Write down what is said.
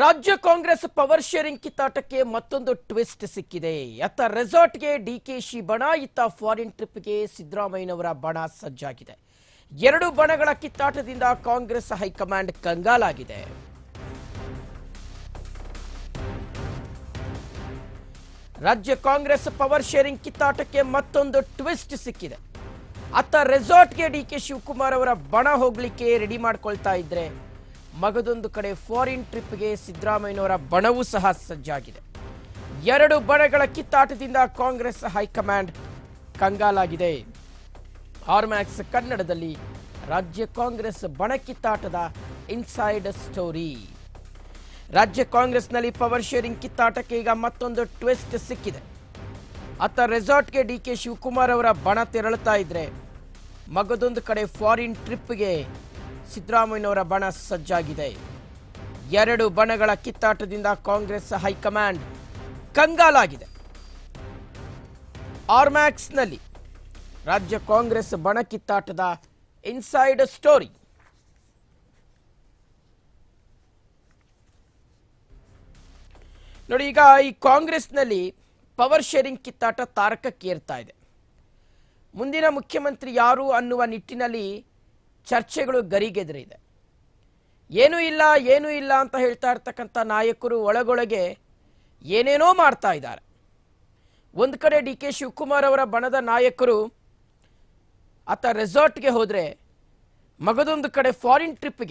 ರಾಜ್ಯ Congress power sharing ಕಿತ್ತಾಟಕ್ಕೆ ಮತ್ತೊಂದು twist ಸಿಕ್ಕಿದೆ. ಅತ್ತ ರೆಸಾರ್ಟ್ಗೆ ಡಿಕೆಶಿ ಬಣ, ಇತ್ತ ಫಾರಿನ್ ಟ್ರಿಪ್ಗೆ ಸಿದ್ದರಾಮಯ್ಯನವರ ಬಣ ಸಜ್ಜಾಗಿದೆ. ಎರಡು ಬಣಗಳ ಕಿತ್ತಾಟದಿಂದ ಕಾಂಗ್ರೆಸ್ ಹೈಕಮಾಂಡ್ ಕಂಗಾಲಾಗಿದೆ. ರಾಜ್ಯ ಕಾಂಗ್ರೆಸ್ ಪವರ್ ಶೇರಿಂಗ್ ಕಿತ್ತಾಟಕ್ಕೆ ಮತ್ತೊಂದು ಟ್ವಿಸ್ಟ್ ಸಿಕ್ಕಿದೆ. ಅತ್ತ ರೆಸಾರ್ಟ್ಗೆ ಡಿ ಕೆ ಶಿವಕುಮಾರ್ ಅವರ ಬಣ ಹೋಗ್ಲಿಕ್ಕೆ ರೆಡಿ ಮಾಡ್ಕೊಳ್ತಾ ಇದ್ರೆ ಮಗದೊಂದು ಕಡೆ ಫಾರಿನ್ ಟ್ರಿಪ್ಗೆ ಸಿದ್ದರಾಮಯ್ಯನವರ ಬಣವೂ ಸಹ ಸಜ್ಜಾಗಿದೆ. ಎರಡು ಬಣಗಳ ಕಿತ್ತಾಟದಿಂದ ಕಾಂಗ್ರೆಸ್ ಹೈಕಮಾಂಡ್ ಕಂಗಾಲಾಗಿದೆ. ಆರ್ಮ್ಯಾಕ್ಸ್ ಕನ್ನಡದಲ್ಲಿ ರಾಜ್ಯ ಕಾಂಗ್ರೆಸ್ ಬಣ ಕಿತ್ತಾಟದ ಇನ್ಸೈಡ್ ಸ್ಟೋರಿ ರಾಜ್ಯ ಕಾಂಗ್ರೆಸ್ನಲ್ಲಿ ಪವರ್ ಶೇರಿಂಗ್ ಕಿತ್ತಾಟಕ್ಕೆ ಈಗ ಮತ್ತೊಂದು ಟ್ವಿಸ್ಟ್ ಸಿಕ್ಕಿದೆ. ಅತ್ತ ರೆಸಾರ್ಟ್ಗೆ ಡಿ ಕೆ ಶಿವಕುಮಾರ್ ಅವರ ಬಣ ತೆರಳುತ್ತಾ ಇದ್ರೆ ಮಗದೊಂದು ಕಡೆ ಫಾರಿನ್ ಟ್ರಿಪ್ಗೆ ಸಿದ್ದರಾಮಯ್ಯನವರ ಬಣ ಸಜ್ಜಾಗಿದೆ. ಎರಡು ಬಣಗಳ ಕಿತ್ತಾಟದಿಂದ ಕಾಂಗ್ರೆಸ್ ಹೈಕಮಾಂಡ್ ಕಂಗಾಲಾಗಿದೆ. ಆರ್ಮ್ಯಾಕ್ಸ್ನಲ್ಲಿ ರಾಜ್ಯ ಕಾಂಗ್ರೆಸ್ ಬಣ ಕಿತ್ತಾಟದ ಇನ್ಸೈಡ್ ಸ್ಟೋರಿ. ನೋಡಿ, ಈಗ ಈ ಕಾಂಗ್ರೆಸ್ನಲ್ಲಿ ಪವರ್ ಶೇರಿಂಗ್ ಕಿತ್ತಾಟ ತಾರಕಕ್ಕೇರ್ತಾ ಇದೆ. ಮುಂದಿನ ಮುಖ್ಯಮಂತ್ರಿ ಯಾರು ಅನ್ನುವ ನಿಟ್ಟಿನಲ್ಲಿ ಚರ್ಚೆಗಳು ಗರಿಗೆದರಿದೆ. ಏನೂ ಇಲ್ಲ ಏನೂ ಇಲ್ಲ ಅಂತ ಹೇಳ್ತಾ ಇರ್ತಕ್ಕಂಥ ನಾಯಕರು ಒಳಗೊಳಗೆ ಏನೇನೋ ಮಾಡ್ತಾ ಇದ್ದಾರೆ. ಒಂದು ಕಡೆ ಡಿ ಕೆ ಶಿವಕುಮಾರ್ ಅವರ ಬಣದ ನಾಯಕರು ಆತ ರೆಸಾರ್ಟ್ಗೆ ಹೋದರೆ ಮಗದೊಂದು ಕಡೆ ಫಾರಿನ್ ಟ್ರಿಪ್ಗೆ